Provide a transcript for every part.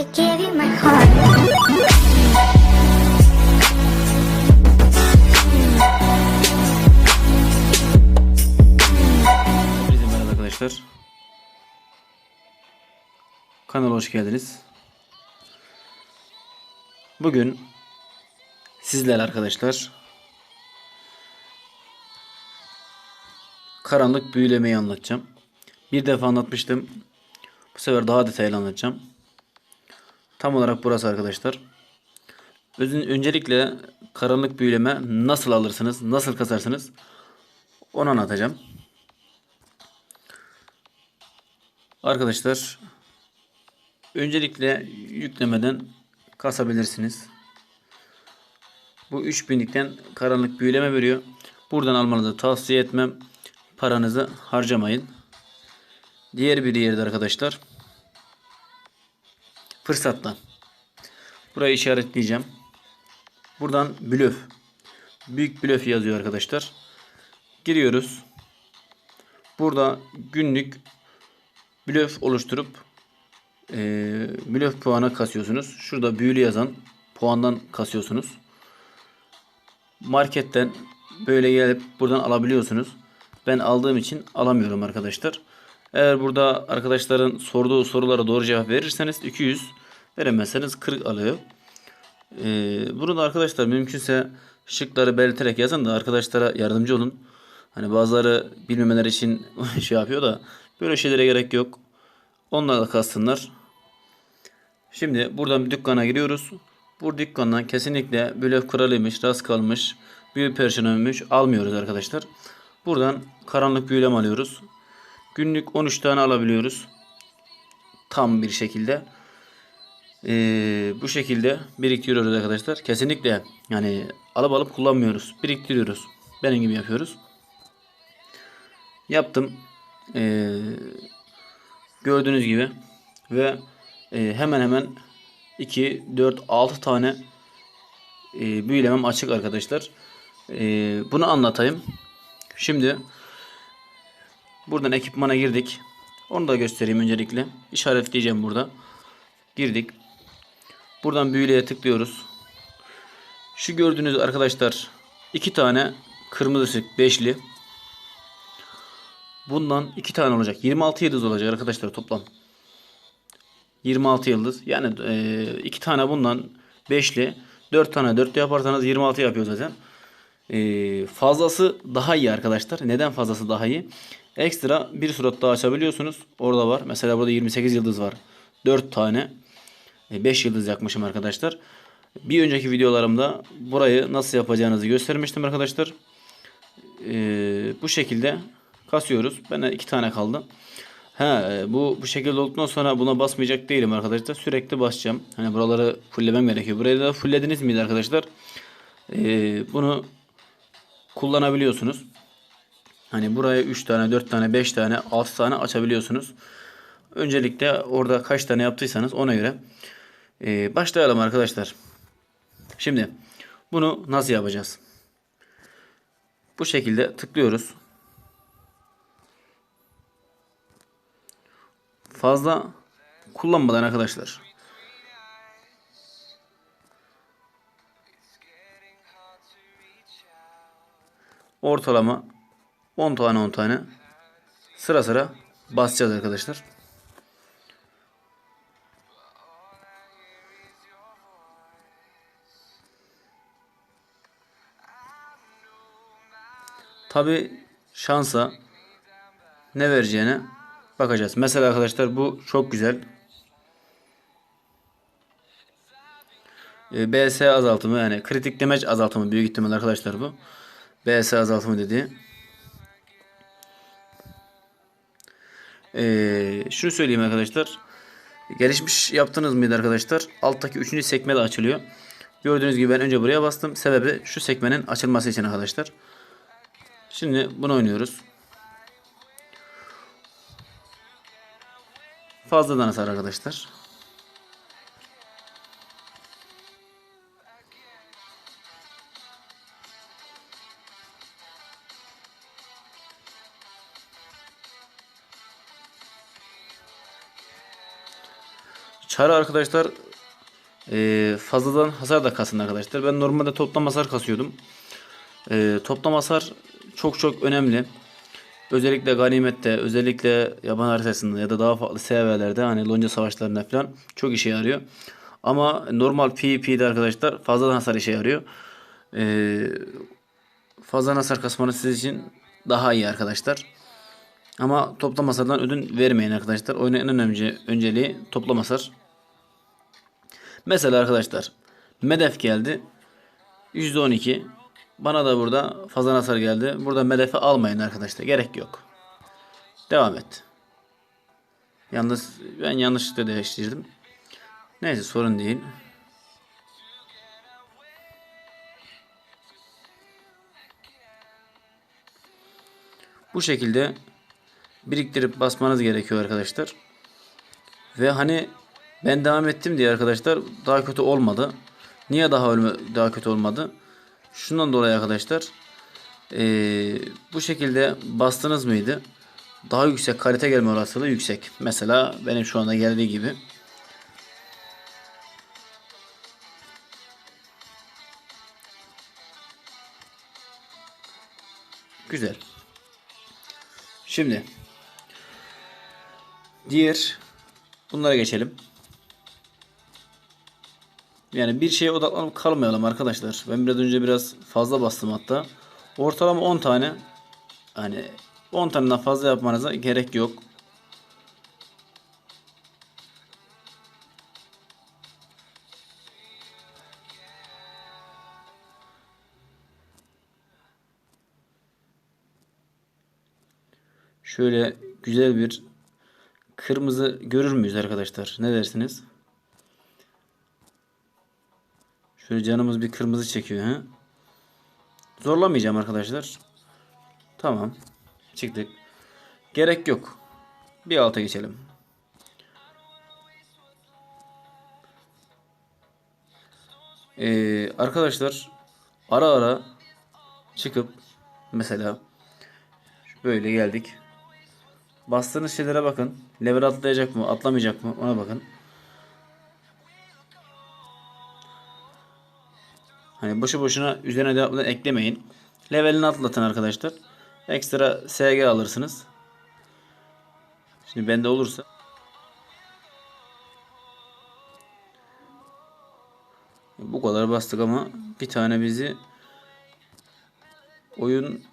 I arkadaşlar. Kanala hoş geldiniz. Bugün sizler arkadaşlar karanlık büyülemeyi anlatacağım. Bir defa anlatmıştım. Bu sefer daha detaylı anlatacağım. Tam olarak burası arkadaşlar. Özün, öncelikle karanlık büyüleme nasıl alırsınız, nasıl kasarsınız onu anlatacağım. Arkadaşlar öncelikle yüklemeden kasabilirsiniz. Bu 3000'likten karanlık büyüleme veriyor. Buradan almanızı tavsiye etmem. Paranızı harcamayın. Diğer bir yerde arkadaşlar. Fırsattan. Burayı işaretleyeceğim. Buradan blöf. Büyük blöf yazıyor arkadaşlar. Giriyoruz. Burada günlük blöf oluşturup e, blöf puanı kasıyorsunuz. Şurada büyülü yazan puandan kasıyorsunuz. Marketten böyle gelip buradan alabiliyorsunuz. Ben aldığım için alamıyorum arkadaşlar. Eğer burada arkadaşların sorduğu sorulara doğru cevap verirseniz 200 veremezseniz 40 alıyor. Ee, bunu da arkadaşlar mümkünse şıkları belirterek yazın da arkadaşlara yardımcı olun. Hani bazıları bilmemeler için şey yapıyor da böyle şeylere gerek yok. Onlar da kalsınlar. Şimdi buradan bir dükkana giriyoruz. Bu dükkandan kesinlikle blöf kralıymış, rast kalmış, büyü personelmiş almıyoruz arkadaşlar. Buradan karanlık büyülem alıyoruz. Günlük 13 tane alabiliyoruz. Tam bir şekilde. Ee, bu şekilde biriktiriyoruz arkadaşlar. Kesinlikle yani alıp alıp kullanmıyoruz. Biriktiriyoruz. Benim gibi yapıyoruz. Yaptım. Ee, gördüğünüz gibi ve e, hemen hemen 2, 4, 6 tane e, büyülemem açık arkadaşlar. E, bunu anlatayım. Şimdi buradan ekipmana girdik. Onu da göstereyim öncelikle. İşaretleyeceğim burada. Girdik. Buradan büyüleye tıklıyoruz. Şu gördüğünüz arkadaşlar iki tane kırmızı ışık beşli. Bundan iki tane olacak. 26 yıldız olacak arkadaşlar toplam. 26 yıldız. Yani e, iki tane bundan beşli. 4 tane 4 yaparsanız 26 yapıyor zaten. E, fazlası daha iyi arkadaşlar. Neden fazlası daha iyi? Ekstra bir surat daha açabiliyorsunuz. Orada var. Mesela burada 28 yıldız var. 4 tane. 5 yıldız yakmışım arkadaşlar. Bir önceki videolarımda burayı nasıl yapacağınızı göstermiştim arkadaşlar. Ee, bu şekilde kasıyoruz. Bana iki tane kaldı. Ha, bu bu şekilde olduktan sonra buna basmayacak değilim arkadaşlar. Sürekli basacağım. Hani buraları fulllemem gerekiyor. Burayı da fulllediniz miydi arkadaşlar? Ee, bunu kullanabiliyorsunuz. Hani buraya 3 tane, 4 tane, 5 tane, 6 tane açabiliyorsunuz. Öncelikle orada kaç tane yaptıysanız ona göre ee, başlayalım arkadaşlar. Şimdi bunu nasıl yapacağız? Bu şekilde tıklıyoruz. Fazla kullanmadan arkadaşlar. Ortalama 10 tane 10 tane sıra sıra basacağız arkadaşlar. Tabi şansa ne vereceğine bakacağız. Mesela arkadaşlar bu çok güzel. Ee, BS azaltımı yani kritik damage azaltımı büyük ihtimal arkadaşlar bu. BS azaltımı dediği. Ee, şunu söyleyeyim arkadaşlar. Gelişmiş yaptınız mıydı arkadaşlar? Alttaki üçüncü sekme de açılıyor. Gördüğünüz gibi ben önce buraya bastım. Sebebi şu sekmenin açılması için arkadaşlar. Şimdi bunu oynuyoruz. Fazladan hasar arkadaşlar. Çare arkadaşlar e, fazladan hasar da kasın arkadaşlar. Ben normalde toplam hasar kasıyordum. E, toplam hasar çok çok önemli. Özellikle ganimette, özellikle yaban haritasında ya da daha farklı sevijelerde hani lonca savaşlarında falan çok işe yarıyor. Ama normal PvP'de arkadaşlar fazladan hasar işe yarıyor. Ee, fazla hasar kasmanız sizin için daha iyi arkadaşlar. Ama toplam hasardan ödün vermeyin arkadaşlar. Oyunun en önemli önceliği toplam hasar. Mesela arkadaşlar Medef geldi. %12. Bana da burada fazla hasar geldi. Burada Medef'i almayın arkadaşlar. Gerek yok. Devam et. Yalnız ben yanlışlıkla değiştirdim. Neyse sorun değil. Bu şekilde biriktirip basmanız gerekiyor arkadaşlar. Ve hani ben devam ettim diye arkadaşlar daha kötü olmadı. Niye daha ölme, daha kötü olmadı? Şundan dolayı arkadaşlar ee, bu şekilde bastınız mıydı? Daha yüksek kalite gelme olasılığı yüksek. Mesela benim şu anda geldiği gibi. Güzel. Şimdi diğer bunlara geçelim. Yani bir şeye odaklanıp kalmayalım arkadaşlar. Ben biraz önce biraz fazla bastım hatta. Ortalama 10 tane hani 10 taneden fazla yapmanıza gerek yok. Şöyle güzel bir kırmızı görür müyüz arkadaşlar? Ne dersiniz? Şöyle canımız bir kırmızı çekiyor. He? Zorlamayacağım arkadaşlar. Tamam. Çıktık. Gerek yok. Bir alta geçelim. Ee, arkadaşlar ara ara çıkıp mesela böyle geldik. Bastığınız şeylere bakın. Level atlayacak mı, atlamayacak mı ona bakın. Hani boşu boşuna üzerine devamlı eklemeyin. Levelini atlatın arkadaşlar. Ekstra SG alırsınız. Şimdi bende olursa bu kadar bastık ama bir tane bizi oyun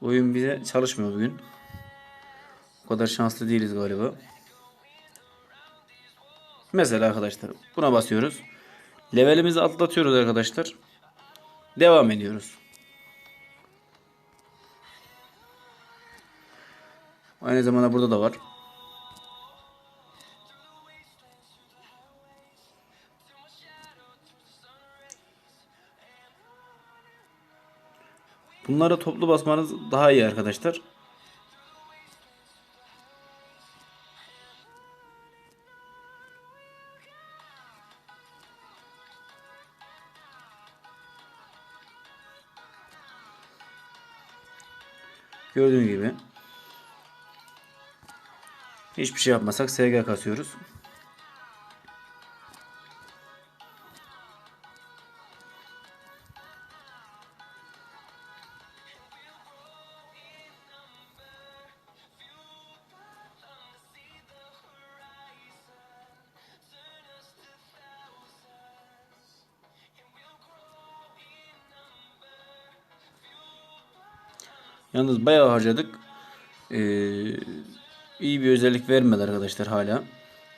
oyun bize çalışmıyor bugün. O kadar şanslı değiliz galiba. Mesela arkadaşlar buna basıyoruz. Levelimizi atlatıyoruz arkadaşlar. Devam ediyoruz. Aynı zamanda burada da var. Bunları toplu basmanız daha iyi arkadaşlar. Gördüğünüz gibi. Hiçbir şey yapmasak SG kasıyoruz. Yalnız bayağı harcadık. Ee, iyi bir özellik vermedi arkadaşlar hala.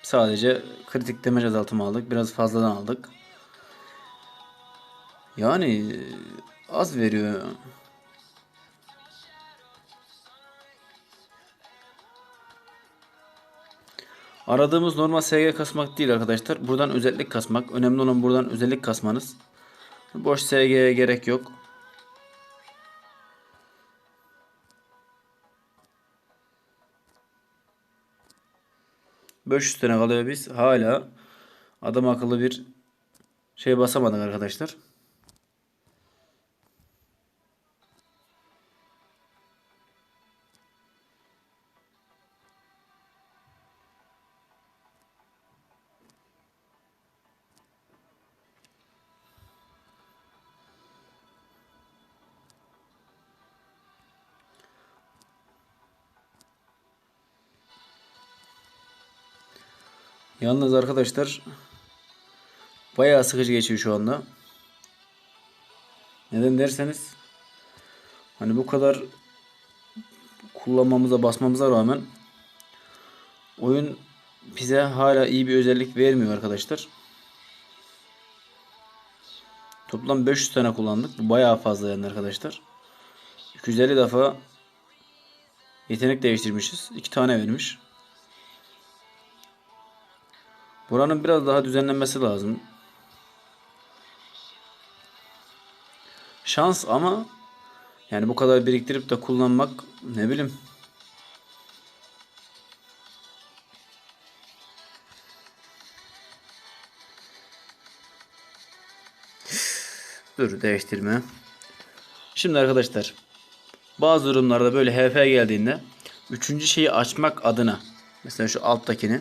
Sadece kritik damaj azaltımı aldık. Biraz fazladan aldık. Yani az veriyor. Aradığımız normal SG kasmak değil arkadaşlar. Buradan özellik kasmak. Önemli olan buradan özellik kasmanız. Boş SG'ye gerek yok. 500 tane kalıyor biz. Hala adam akıllı bir şey basamadık arkadaşlar. Yalnız arkadaşlar bayağı sıkıcı geçiyor şu anda. Neden derseniz hani bu kadar kullanmamıza basmamıza rağmen oyun bize hala iyi bir özellik vermiyor arkadaşlar. Toplam 500 tane kullandık. Bu bayağı fazla yani arkadaşlar. 250 defa yetenek değiştirmişiz. 2 tane vermiş. Buranın biraz daha düzenlenmesi lazım. Şans ama yani bu kadar biriktirip de kullanmak ne bileyim. Dur değiştirme. Şimdi arkadaşlar bazı durumlarda böyle HP geldiğinde üçüncü şeyi açmak adına mesela şu alttakini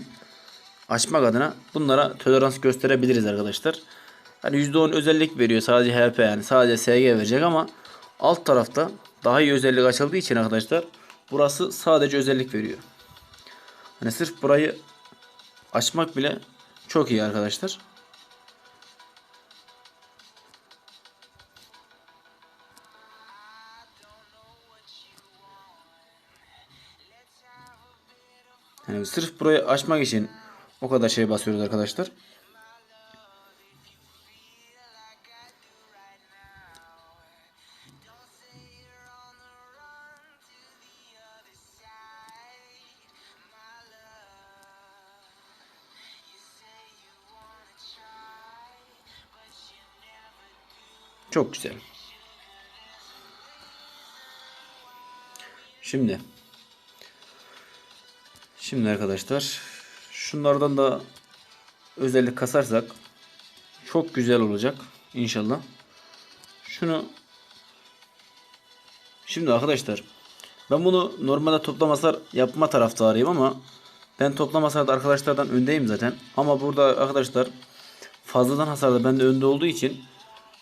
açmak adına bunlara tolerans gösterebiliriz arkadaşlar. Hani %10 özellik veriyor sadece HP yani sadece SG verecek ama alt tarafta daha iyi özellik açıldığı için arkadaşlar burası sadece özellik veriyor. Hani sırf burayı açmak bile çok iyi arkadaşlar. Yani sırf burayı açmak için o kadar şey basıyoruz arkadaşlar. Çok güzel. Şimdi Şimdi arkadaşlar şunlardan da özellik kasarsak çok güzel olacak inşallah. Şunu Şimdi arkadaşlar ben bunu normalde toplam hasar yapma taraftarıyım ama ben toplam hasarda arkadaşlardan öndeyim zaten. Ama burada arkadaşlar fazladan hasarda bende önde olduğu için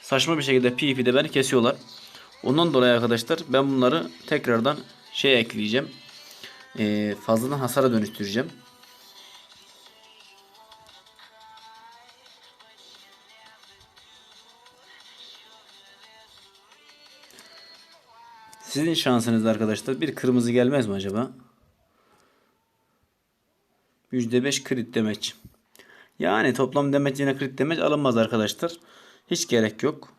saçma bir şekilde PvP'de beni kesiyorlar. Ondan dolayı arkadaşlar ben bunları tekrardan şey ekleyeceğim. Ee, fazladan hasara dönüştüreceğim. Sizin şansınız arkadaşlar bir kırmızı gelmez mi acaba? %5 crit damage. Yani toplam damage yine crit damage alınmaz arkadaşlar. Hiç gerek yok.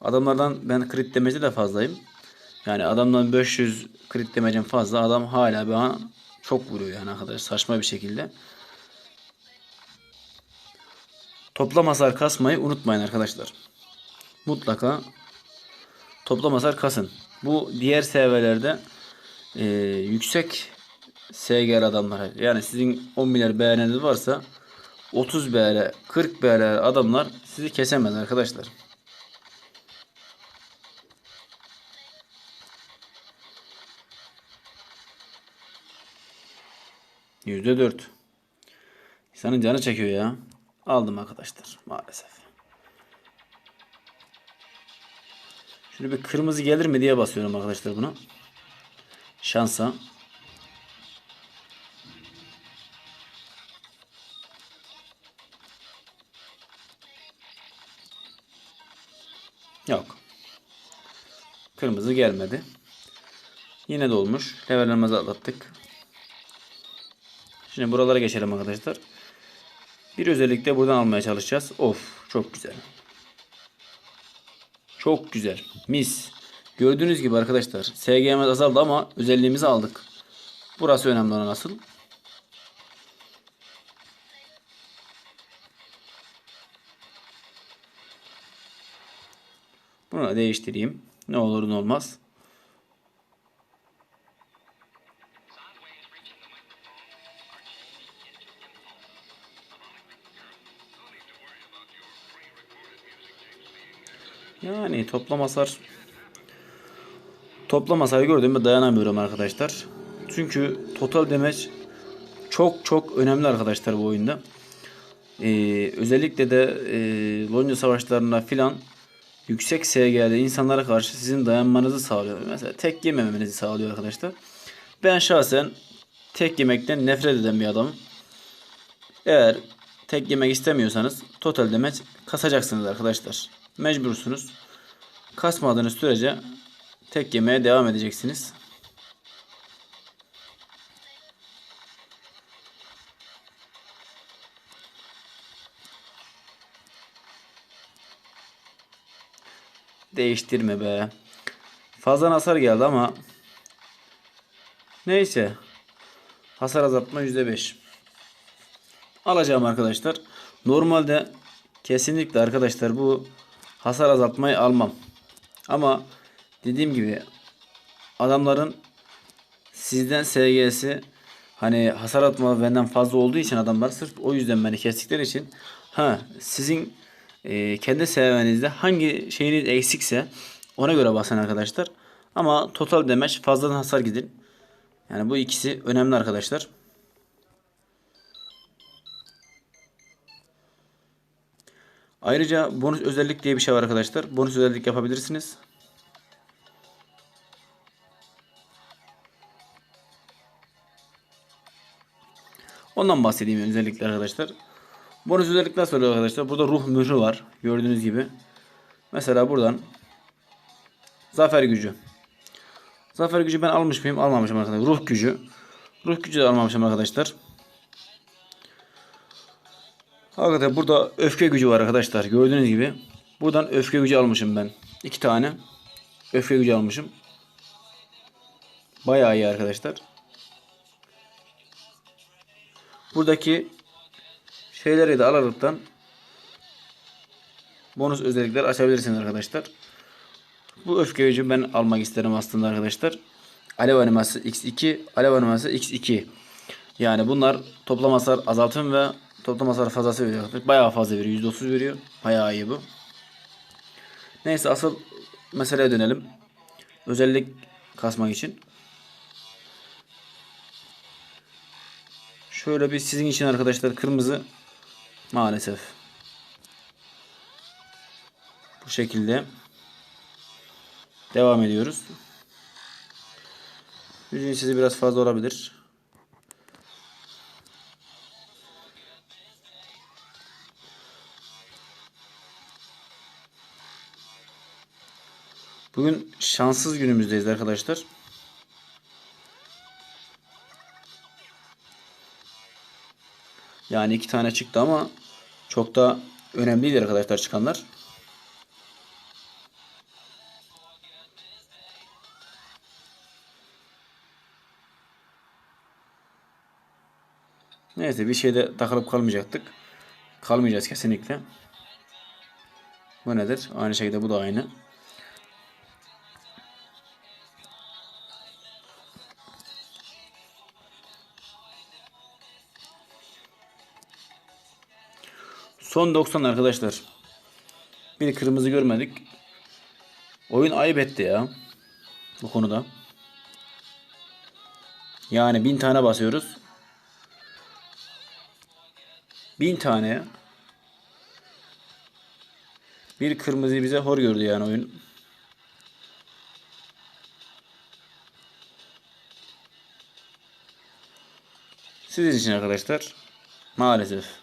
Adamlardan ben crit damage'de de fazlayım. Yani adamdan 500 crit damage'in fazla adam hala bana çok vuruyor yani arkadaşlar saçma bir şekilde. Toplam hasar kasmayı unutmayın arkadaşlar. Mutlaka toplam hasar kasın. Bu diğer seviyelerde e, yüksek SGR adamlar yani sizin 10 milyar beğeniniz varsa 30 BR 40 BR adamlar sizi kesemez arkadaşlar. Yüzde dört. İnsanın canı çekiyor ya. Aldım arkadaşlar maalesef. Şöyle bir kırmızı gelir mi diye basıyorum arkadaşlar buna. Şansa. Yok. Kırmızı gelmedi. Yine dolmuş. Levellerimizi atlattık. Şimdi buralara geçelim arkadaşlar. Bir özellik de buradan almaya çalışacağız. Of çok güzel. Çok güzel. Mis. Gördüğünüz gibi arkadaşlar SG'miz azaldı ama özelliğimizi aldık. Burası önemli olan asıl. Bunu da değiştireyim. Ne olur ne olmaz. Yani toplam hasar toplam hasarı gördüğümde dayanamıyorum arkadaşlar. Çünkü total damage çok çok önemli arkadaşlar bu oyunda. Ee, özellikle de e, Lonya savaşlarında filan yüksek SG'de insanlara karşı sizin dayanmanızı sağlıyor. Mesela tek yememenizi sağlıyor arkadaşlar. Ben şahsen tek yemekten nefret eden bir adamım. Eğer tek yemek istemiyorsanız total demeç kasacaksınız arkadaşlar. Mecbursunuz. Kasmadığınız sürece tek yemeye devam edeceksiniz. Değiştirme be. Fazla hasar geldi ama neyse. Hasar azaltma %5. Alacağım arkadaşlar. Normalde kesinlikle arkadaşlar bu hasar azaltmayı almam. Ama dediğim gibi adamların sizden SG'si hani hasar atma benden fazla olduğu için adamlar sırf o yüzden beni kestikleri için ha sizin e, kendi sevenizde hangi şeyiniz eksikse ona göre basın arkadaşlar. Ama total demeç fazladan hasar gidin. Yani bu ikisi önemli arkadaşlar. Ayrıca bonus özellik diye bir şey var arkadaşlar. Bonus özellik yapabilirsiniz. Ondan bahsedeyim özellikle arkadaşlar. Bonus özellik nasıl arkadaşlar? Burada ruh mührü var. Gördüğünüz gibi. Mesela buradan zafer gücü. Zafer gücü ben almış mıyım? Almamışım arkadaşlar. Ruh gücü. Ruh gücü de almamışım arkadaşlar. Hakikaten burada öfke gücü var arkadaşlar. Gördüğünüz gibi. Buradan öfke gücü almışım ben. İki tane öfke gücü almışım. Bayağı iyi arkadaşlar. Buradaki şeyleri de alaraktan bonus özellikler açabilirsiniz arkadaşlar. Bu öfke gücü ben almak isterim aslında arkadaşlar. Alev animası X2, alev animası X2. Yani bunlar toplam hasar azaltım ve toplam hasar fazlası veriyor. Bayağı fazla veriyor. %30 veriyor. Bayağı iyi bu. Neyse asıl meseleye dönelim. Özellik kasmak için. Şöyle bir sizin için arkadaşlar kırmızı maalesef. Bu şekilde devam ediyoruz. Yüzün sizi biraz fazla olabilir. Bugün şanssız günümüzdeyiz arkadaşlar. Yani iki tane çıktı ama çok da önemli değil arkadaşlar çıkanlar. Neyse bir şeyde takılıp kalmayacaktık. Kalmayacağız kesinlikle. Bu nedir? Aynı şekilde bu da aynı. Son 90 arkadaşlar. Bir kırmızı görmedik. Oyun ayıp etti ya. Bu konuda. Yani bin tane basıyoruz. Bin tane. Bir kırmızı bize hor gördü yani oyun. Sizin için arkadaşlar. Maalesef.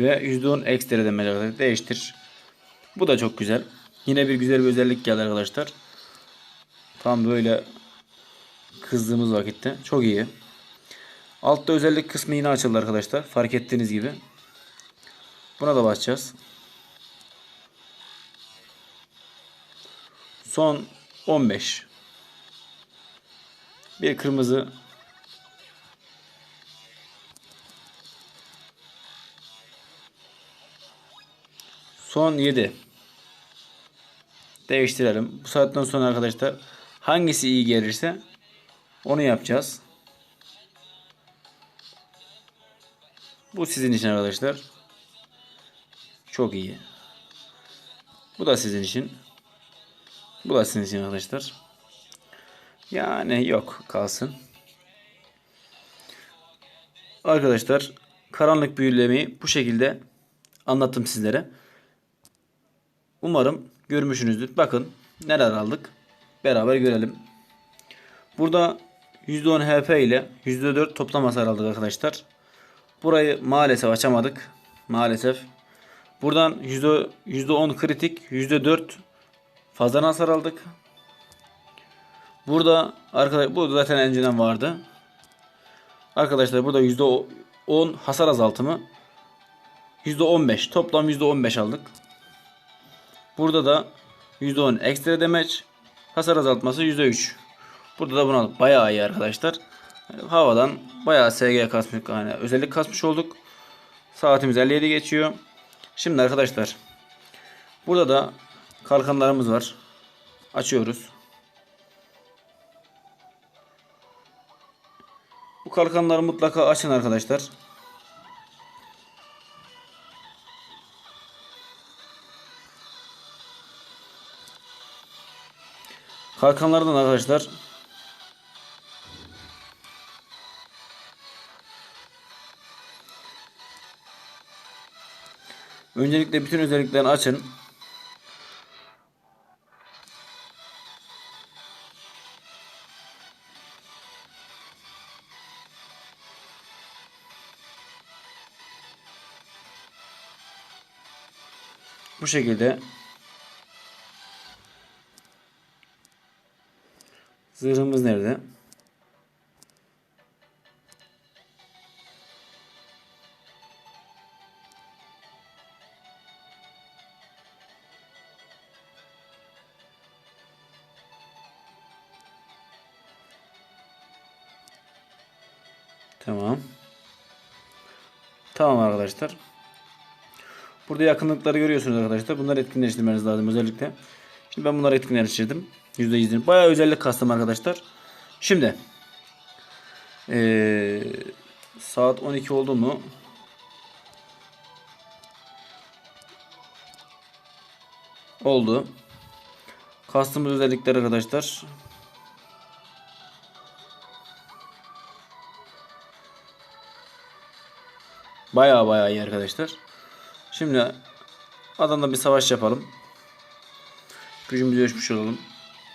Ve %10 ekstra demeli arkadaşlar. Değiştir. Bu da çok güzel. Yine bir güzel bir özellik geldi arkadaşlar. Tam böyle kızdığımız vakitte. Çok iyi. Altta özellik kısmı yine açıldı arkadaşlar. Fark ettiğiniz gibi. Buna da basacağız. Son 15. Bir kırmızı Son 7. Değiştirelim. Bu saatten sonra arkadaşlar hangisi iyi gelirse onu yapacağız. Bu sizin için arkadaşlar. Çok iyi. Bu da sizin için. Bu da sizin için arkadaşlar. Yani yok kalsın. Arkadaşlar karanlık büyülemeyi bu şekilde anlattım sizlere. Umarım görmüşsünüzdür. Bakın neler aldık. Beraber görelim. Burada %10 HP ile %4 toplam hasar aldık arkadaşlar. Burayı maalesef açamadık. Maalesef. Buradan %, %10 kritik, %4 fazla hasar aldık. Burada arkadaşlar bu zaten önceden vardı. Arkadaşlar burada %10 hasar azaltımı %15 toplam %15 aldık. Burada da %10 ekstra damage hasar azaltması %3. Burada da bunu. Bayağı iyi arkadaşlar. Havadan bayağı SG kasmış yani özellik kasmış olduk. Saatimiz 57 geçiyor. Şimdi arkadaşlar burada da kalkanlarımız var. Açıyoruz. Bu kalkanları mutlaka açın arkadaşlar. Kalkanlardan arkadaşlar Öncelikle bütün özelliklerini açın. Bu şekilde Zırhımız nerede? Tamam. Tamam arkadaşlar. Burada yakınlıkları görüyorsunuz arkadaşlar. Bunları etkinleştirmeniz lazım özellikle. Şimdi ben bunları etkinleştirdim. %100'ini. Bayağı özellik kastım arkadaşlar. Şimdi ee, saat 12 oldu mu? Oldu. Kastımız özellikler arkadaşlar. Bayağı bayağı iyi arkadaşlar. Şimdi adamla bir savaş yapalım. Gücümüzü ölçmüş olalım.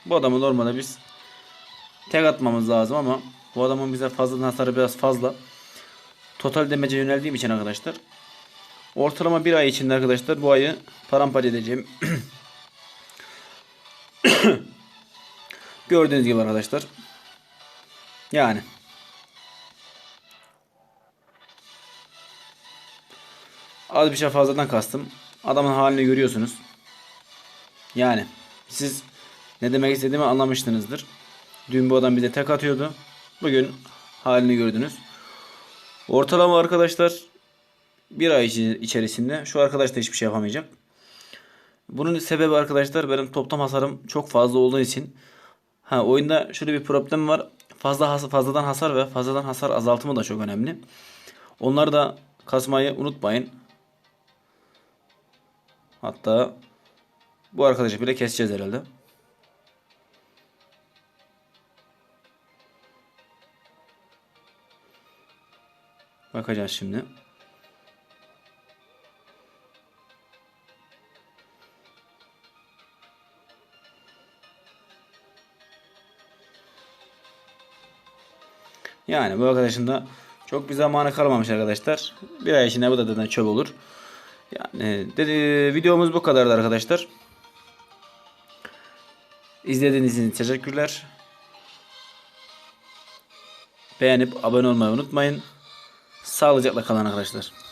Bu adamı normalde biz tek atmamız lazım ama bu adamın bize fazla hasarı biraz fazla. Total demece yöneldiğim için arkadaşlar. Ortalama bir ay içinde arkadaşlar bu ayı paramparça edeceğim. Gördüğünüz gibi arkadaşlar. Yani. Az bir şey fazladan kastım. Adamın halini görüyorsunuz. Yani siz ne demek istediğimi anlamışsınızdır. Dün bu adam bize tek atıyordu. Bugün halini gördünüz. Ortalama arkadaşlar bir ay içerisinde şu arkadaş da hiçbir şey yapamayacak. Bunun sebebi arkadaşlar benim toplam hasarım çok fazla olduğu için. Ha oyunda şöyle bir problem var. Fazla has fazladan hasar ve fazladan hasar azaltımı da çok önemli. Onları da kasmayı unutmayın. Hatta bu arkadaşı bile keseceğiz herhalde. Bakacağız şimdi. Yani bu arkadaşın da çok bir zamanı kalmamış arkadaşlar. Bir ay içinde bu da zaten çöp olur. Yani dedi, videomuz bu kadardı arkadaşlar. İzlediğiniz için teşekkürler. Beğenip abone olmayı unutmayın. Sağlıcakla kalın arkadaşlar.